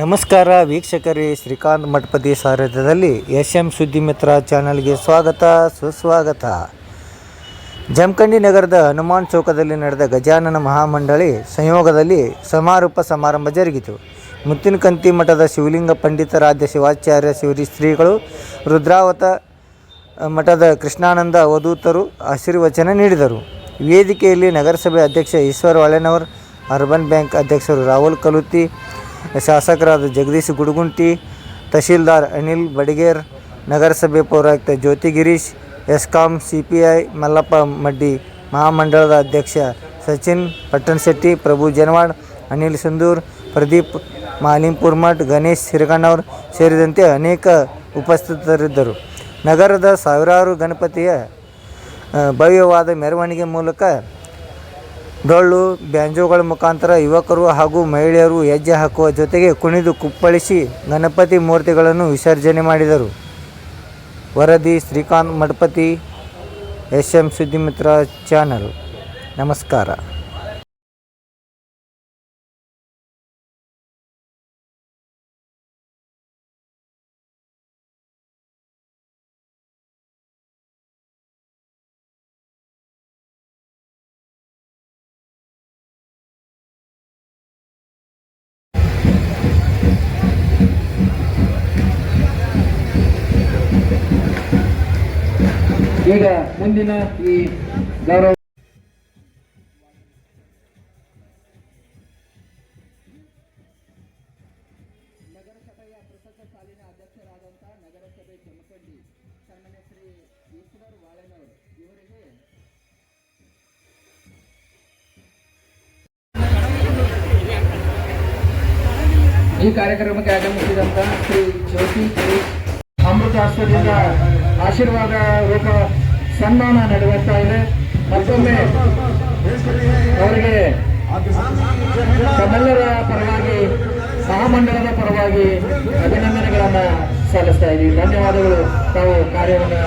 ನಮಸ್ಕಾರ ವೀಕ್ಷಕರೇ, ಶ್ರೀಕಾಂತ್ ಮಠಪತಿ ಸಾರಥ್ಯದಲ್ಲಿ ಎಸ್ ಎಂ ಸುದ್ದಿ ಮಿತ್ರ ಚಾನಲ್ಗೆ ಸ್ವಾಗತ, ಸುಸ್ವಾಗತ. ಜಮಖಂಡಿ ನಗರದ ಹನುಮಾನ್ ಚೌಕದಲ್ಲಿ ನಡೆದ ಗಜಾನನ ಮಹಾಮಂಡಳಿ ಸಂಯೋಗದಲ್ಲಿ ಸಮಾರೋಪ ಸಮಾರಂಭ ಜರುಗಿತು. ಮುತ್ತಿನಕಂತಿ ಮಠದ ಶಿವಲಿಂಗ ಪಂಡಿತರಾಧ್ಯ ಶಿವಾಚಾರ್ಯ ಶಿವರಿ ಶ್ರೀಗಳು, ರುದ್ರಾವತ ಮಠದ ಕೃಷ್ಣಾನಂದ ಅವಧೂತರು ಆಶೀರ್ವಚನ ನೀಡಿದರು. ವೇದಿಕೆಯಲ್ಲಿ ನಗರಸಭೆ ಅಧ್ಯಕ್ಷ ಈಶ್ವರ್ ಒಳೆನವರ್ ಅರ್ಬನ್ ಬ್ಯಾಂಕ್ ಅಧ್ಯಕ್ಷರು ರಾಹುಲ್ ಕಲುತಿ ಶಾಸಕರಾದ ಜಗದೀಶ್ ಗುಡುಗುಂಟಿ, ತಹಶೀಲ್ದಾರ್ ಅನಿಲ್ ಬಡಿಗೇರ್, ನಗರಸಭೆ ಪೌರಾಯುಕ್ತ Jyoti Girish, ESCOM C P I Mallappa Maddi, ಮಹಾಮಂಡಳದ ಅಧ್ಯಕ್ಷ ಸಚಿನ್ ಪಟ್ಟಣಶೆಟ್ಟಿ, ಪ್ರಭು ಜನವಾಡ್, ಅನಿಲ್ ಸಂದೂರ್ ಪ್ರದೀಪ್ ಮಾಲಿಂಪುರ್ ಮಠ್ ಗಣೇಶ್ ಹಿರಗಣ್ಣವ್ರು ಸೇರಿದಂತೆ ಅನೇಕ ಉಪಸ್ಥಿತರಿದ್ದರು. ನಗರದ ಸಾವಿರಾರು ಗಣಪತಿಯ ಭವ್ಯವಾದ ಮೆರವಣಿಗೆ ಮೂಲಕ ಡೊಳ್ಳು, ಬ್ಯಾಂಜೋಗಳ ಮುಖಾಂತರ ಯುವಕರು ಹಾಗೂ ಮಹಿಳೆಯರು ಹೆಜ್ಜೆ ಹಾಕುವ ಜೊತೆಗೆ ಕುಣಿದು ಕುಪ್ಪಳಿಸಿ ಗಣಪತಿ ಮೂರ್ತಿಗಳನ್ನು ವಿಸರ್ಜನೆ ಮಾಡಿದರು. ವರದಿ, Srikanth Madapati S M Suddimitra channel. ನಮಸ್ಕಾರ. ಈಗ ಮುಂದಿನ ಈ ಗೌರವ ನಗರಸಭೆಯ ಪ್ರಸಕ್ತ ಸಾಲಿನ ಅಧ್ಯಕ್ಷರಾದಂಥ ನಗರಸಭೆ ಜಮಖಂಡಿ ಸನ್ಮಾನ್ಯ ಶ್ರೀ ಈಶ್ವರ್ ವಾಳೆನವರು ಇವರಿಗೆ ಈ ಕಾರ್ಯಕ್ರಮಕ್ಕೆ ಆಗಮಿಸಿದಂತ ಶ್ರೀ ಜ್ಯೋತಿ ಅಮೃತಾಸ್ತ್ರದಿಂದ ಆಶೀರ್ವಾದ ರೂಪ ಸನ್ಮಾನ ನಡೆಯುತ್ತಾ ಇದೆ. ಮತ್ತೊಮ್ಮೆ ಅವರಿಗೆ ತಮ್ಮೆಲ್ಲರ ಪರವಾಗಿ ಮಹಾಮಂಡಲದ ಪರವಾಗಿ ಅಭಿನಂದನೆಗಳನ್ನು ಸಲ್ಲಿಸ್ತಾ ಇದ್ದೀವಿ ಧನ್ಯವಾದಗಳು. ತಾವು ಕಾರ್ಯವನ್ನು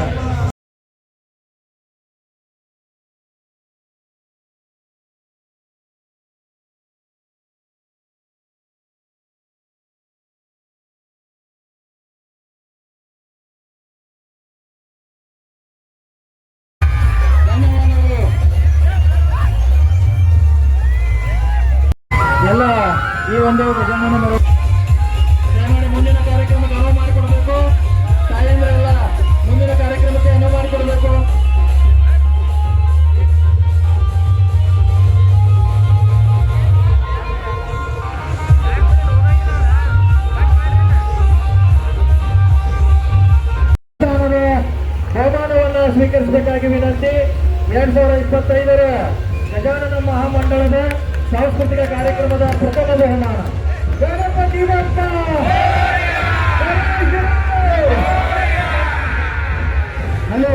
ಸ್ವೀಕರಿಸಬೇಕಾಗಿ ವಿನಂತಿ. ಎರಡ್ ಸಾವಿರ ಇಪ್ಪತ್ತೈದರ ಗಜಾನನ ಮಹಾಮಂಡಳದ ಸಾಂಸ್ಕೃತಿಕ ಕಾರ್ಯಕ್ರಮದ ಪ್ರಥಮ ಬಹುಮಾನ. ಗಣಪತಿ ಬಪ್ಪ! ಹಲೋ.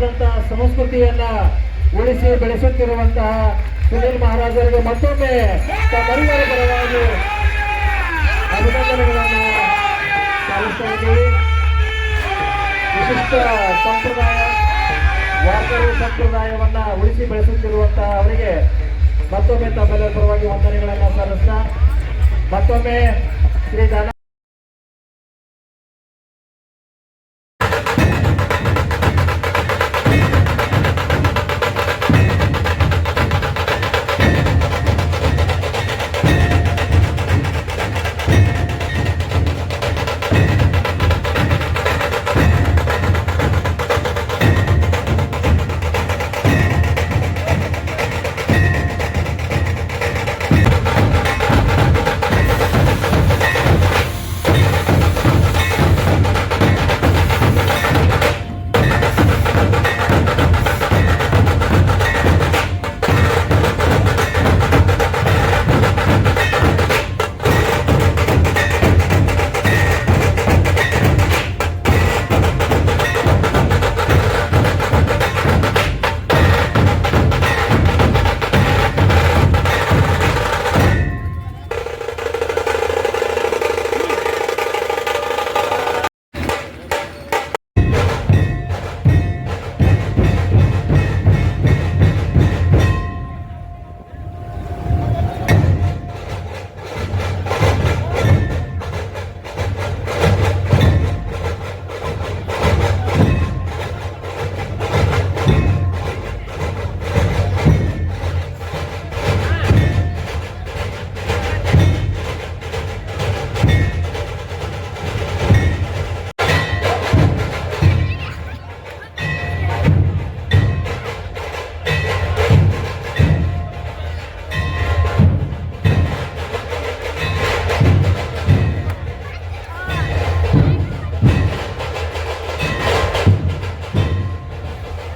ಅದ್ಭುತವಾದಂತಹ ಸಂಸ್ಕೃತಿಯನ್ನ ಉಳಿಸಿ ಬೆಳೆಸುತ್ತಿರುವಂತಹ ಸುನೀಲ್ ಮಹಾರಾಜರಿಗೆ ಮತ್ತೊಮ್ಮೆ ಪರಿವಾರ ಪರವಾಗಿ ಅಭಿನಂದನೆಗಳನ್ನು ಸಲ್ಲಿಸ್ತಾ ಇದ್ದೀವಿ. ವಿಶಿಷ್ಟ ಸಂಪ್ರದಾಯ ವಾರ್ಕರಿ ಸಂಪ್ರದಾಯವನ್ನ ಉಳಿಸಿ ಬೆಳೆಸುತ್ತಿರುವಂತಹ ಅವರಿಗೆ ಮತ್ತೊಮ್ಮೆ ತಮ್ಮೆಲ್ಲರ ಪರವಾಗಿ ವಂದನೆಗಳನ್ನು ಸಲ್ಲಿಸ್ತಾ ಮತ್ತೊಮ್ಮೆ ಶ್ರೀ